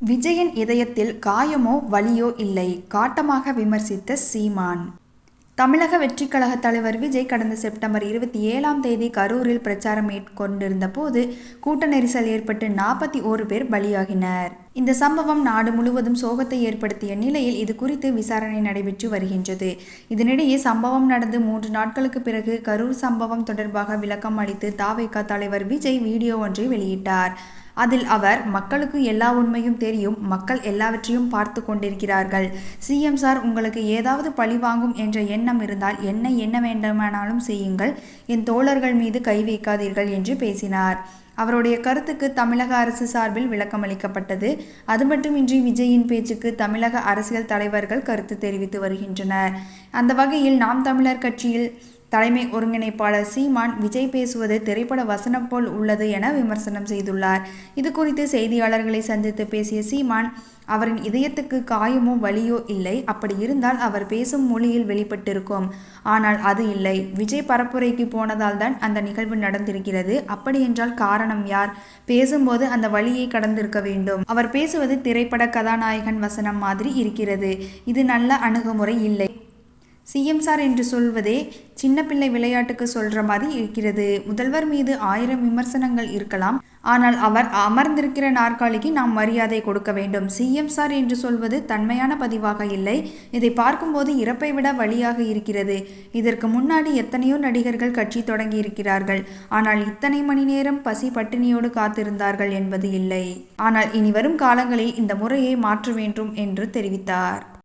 விஜயன் இதயத்தில் காயமோ வலியோ இல்லை. காட்டமாக விமர்சித்த சீமான். தமிழக வெற்றிக் கழக தலைவர் விஜய் கடந்த செப்டம்பர் இருபத்தி ஏழாம் தேதி கரூரில் பிரச்சாரம் மேற்கொண்டிருந்த போது கூட்ட நெரிசல் ஏற்பட்டு நாற்பத்தி ஓரு பேர் பலியாகினர். இந்த சம்பவம் நாடு முழுவதும் சோகத்தை ஏற்படுத்திய நிலையில் இது குறித்து விசாரணை நடைபெற்று வருகின்றது. இதனிடையே சம்பவம் நடந்து மூன்று நாட்களுக்கு பிறகு கரூர் சம்பவம் தொடர்பாக விளக்கம் அளித்து தாவேகா தலைவர் விஜய் வீடியோ ஒன்றை வெளியிட்டார். அதில் அவர் மக்களுக்கு எல்லா உண்மையும் தெரியும். மக்கள் எல்லாவற்றையும் பார்த்து கொண்டிருக்கிறார்கள். சிஎம் சார் உங்களுக்கு ஏதாவது பழி வாங்கும் என்ற எண்ணம் இருந்தால் என்ன என்ன வேண்டுமானாலும் செய்யுங்கள். என் தோழர்கள் மீது கை வைக்காதீர்கள் என்று பேசினார். அவருடைய கருத்துக்கு தமிழக அரசு சார்பில் விளக்கமளிக்கப்பட்டது. அது மட்டுமின்றி விஜயின் பேச்சுக்கு தமிழக அரசியல் தலைவர்கள் கருத்து தெரிவித்து வருகின்றனர். அந்த வகையில் நாம் தமிழர் கட்சியில் தலைமை ஒருங்கிணைப்பாளர் சீமான் விஜய் பேசுவது திரைப்பட வசனம் போல் உள்ளது என விமர்சனம் செய்துள்ளார். இது குறித்து செய்தியாளர்களை சந்தித்து பேசிய சீமான் அவரின் இதயத்துக்கு காயமோ வலியோ இல்லை. அப்படி இருந்தால் அவர் பேசும் மொழியில் வெளிப்பட்டிருக்கும். ஆனால் அது இல்லை. விஜய் பரப்புரைக்கு போனதால் தான் அந்த நிகழ்வு நடந்திருக்கிறது. அப்படியென்றால் காரணம் யார்? பேசும்போது அந்த வழியை கடந்திருக்க வேண்டும். அவர் பேசுவது திரைப்பட கதாநாயகன் வசனம் மாதிரி இருக்கிறது. இது நல்ல அணுகுமுறை இல்லை. சிஎம் சார் என்று சொல்வதே சின்ன பிள்ளை விளையாட்டுக்கு சொல்ற மாதிரி இருக்கிறது. முதல்வர் மீது ஆயிரம் விமர்சனங்கள் இருக்கலாம். ஆனால் அவர் அமர்ந்திருக்கிற நாற்காலிக்கு நாம் மரியாதை கொடுக்க வேண்டும். சிஎம் சார் என்று சொல்வது தன்மையான பதிவாக இல்லை. இதை பார்க்கும்போது இறப்பை விட வழியாக இருக்கிறது. இதற்கு முன்னாடி எத்தனையோ நடிகர்கள் கட்சி தொடங்கி இருக்கிறார்கள். ஆனால் இத்தனை மணி நேரம் பசி பட்டினியோடு காத்திருந்தார்கள் என்பது இல்லை. ஆனால் இனி வரும் காலங்களில் இந்த முறையை மாற்ற வேண்டும் என்று தெரிவித்தார்.